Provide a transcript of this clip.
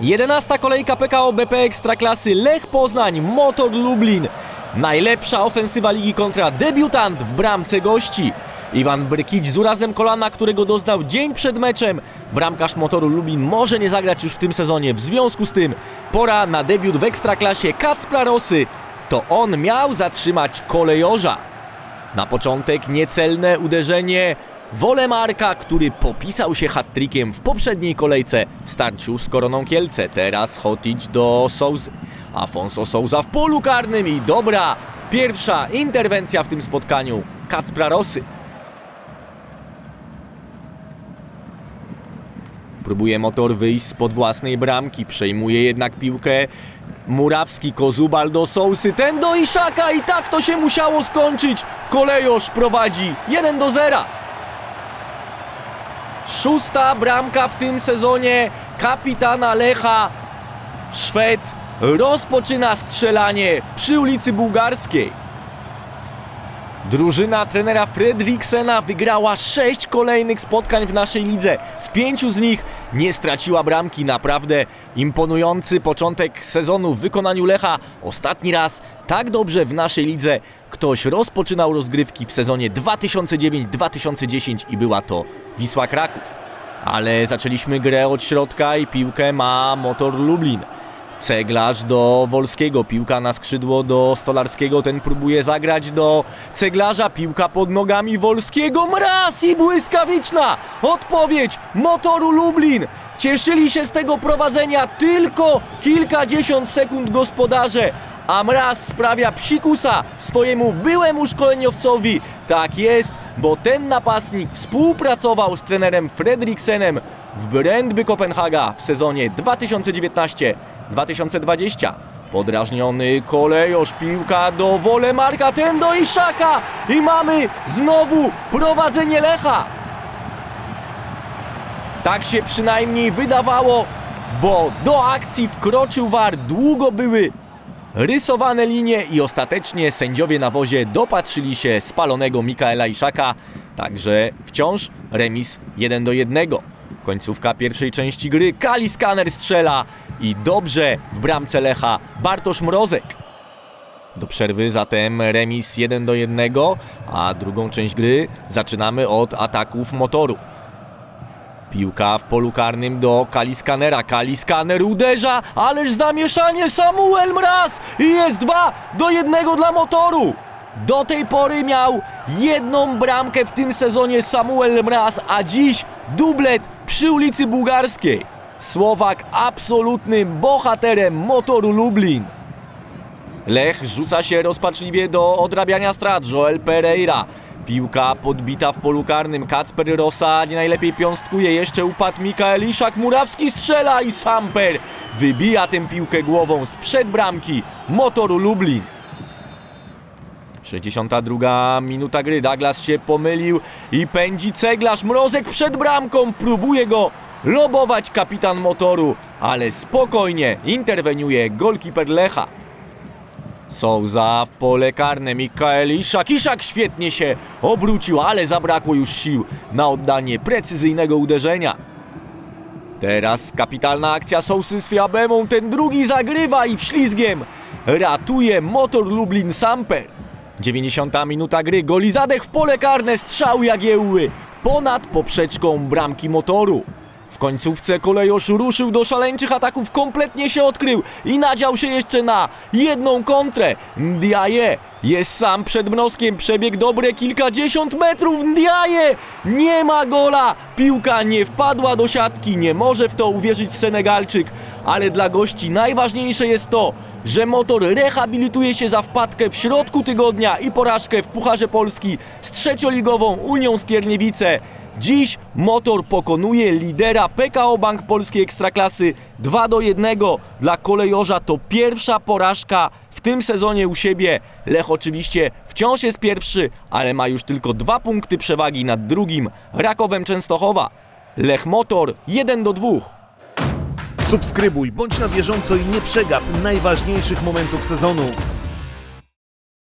11 kolejka PKO BP Ekstraklasy Lech Poznań, Motor Lublin. Najlepsza ofensywa ligi kontra debiutant w bramce gości. Iwan Brkić z urazem kolana, którego doznał dzień przed meczem. Bramkarz Motoru Lublin może nie zagrać już w tym sezonie. W związku z tym pora na debiut w Ekstraklasie Kacpra Rosy. To on miał zatrzymać kolejorza. Na początek niecelne uderzenie Wolemarka, który popisał się hat-trickiem w poprzedniej kolejce w starciu z Koroną Kielce. Teraz Hotić do Souzy. Afonso Souza w polu karnym i dobra pierwsza interwencja w tym spotkaniu Kacpra Rosy. Próbuje motor wyjść spod własnej bramki, przejmuje jednak piłkę Murawski, Kozubal do Sousy, ten do Iszaka i tak to się musiało skończyć. Kolejosz prowadzi 1 do 0. Szósta bramka w tym sezonie kapitana Lecha. Szwed rozpoczyna strzelanie przy ulicy Bułgarskiej. Drużyna trenera Fredriksena wygrała sześć kolejnych spotkań w naszej lidze. W pięciu z nich nie straciła bramki. Naprawdę imponujący początek sezonu w wykonaniu Lecha. Ostatni raz tak dobrze w naszej lidze ktoś rozpoczynał rozgrywki w sezonie 2009-2010 i była to Wisła Kraków. Ale zaczęliśmy grę od środka i piłkę ma Motor Lublin. Ceglarz do Wolskiego, piłka na skrzydło do Stolarskiego, ten próbuje zagrać do Ceglarza, piłka pod nogami Wolskiego, mraz i błyskawiczna odpowiedź Motoru Lublin. Cieszyli się z tego prowadzenia tylko kilkadziesiąt sekund gospodarze, a mraz sprawia psikusa swojemu byłemu szkoleniowcowi. Tak jest, bo ten napastnik współpracował z trenerem Fredriksenem w Brandby Kopenhaga w sezonie 2019-2020. Podrażniony kolejosz, piłka do Wolemarka, ten do Iszaka i mamy znowu prowadzenie Lecha. Tak się przynajmniej wydawało, bo do akcji wkroczył VAR. Długo były rysowane linie i ostatecznie sędziowie na wozie dopatrzyli się spalonego Mikaela Iszaka. Także wciąż remis 1 do 1. Końcówka pierwszej części gry. Kali Skaner strzela i dobrze w bramce Lecha Bartosz Mrozek. Do przerwy zatem remis 1 do 1, a drugą część gry zaczynamy od ataków motoru. Piłka w polu karnym do Kaliskanera. Kaliskaner uderza, ależ zamieszanie Samuel Mraz i jest 2 do 1 dla motoru. Do tej pory miał jedną bramkę w tym sezonie Samuel Mraz, a dziś dublet przy ulicy Bułgarskiej. Słowak absolutnym bohaterem motoru Lublin. Lech rzuca się rozpaczliwie do odrabiania strat. Joel Pereira. Piłka podbita w polu karnym. Kacper Rosa nie najlepiej piąstkuje. Jeszcze upadł Mikael Iszak. Murawski strzela i Samper wybija tę piłkę głową sprzed bramki motoru Lublin. 62 minuta gry. Douglas się pomylił i pędzi ceglarz. Mrozek przed bramką. Próbuje go lobować kapitan motoru, ale spokojnie interweniuje golkiper Lecha. Souza w pole karne, Mikael Iszak. Iszak świetnie się obrócił, ale zabrakło już sił na oddanie precyzyjnego uderzenia. Teraz kapitalna akcja Sousy z Fiabemą, ten drugi zagrywa i wślizgiem ratuje motor Lublin Samper. 90 minuta gry, Golizadek w pole karne, strzał Jagiełły ponad poprzeczką bramki motoru. W końcówce kolejosz ruszył do szaleńczych ataków, kompletnie się odkrył i nadział się jeszcze na jedną kontrę. Ndiaye jest sam przed mnoskiem, przebieg dobre kilkadziesiąt metrów. Ndiaye nie ma gola, piłka nie wpadła do siatki, nie może w to uwierzyć Senegalczyk, ale dla gości najważniejsze jest to, że motor rehabilituje się za wpadkę w środku tygodnia i porażkę w Pucharze Polski z trzecioligową Unią Skierniewice. Dziś motor pokonuje lidera PKO Bank Polskiej Ekstraklasy 2 do 1 dla kolejorza. To pierwsza porażka w tym sezonie u siebie. Lech oczywiście wciąż jest pierwszy, ale ma już tylko dwa punkty przewagi nad drugim Rakowem Częstochowa. Lech Motor 1 do 2. Subskrybuj, bądź na bieżąco i nie przegap najważniejszych momentów sezonu.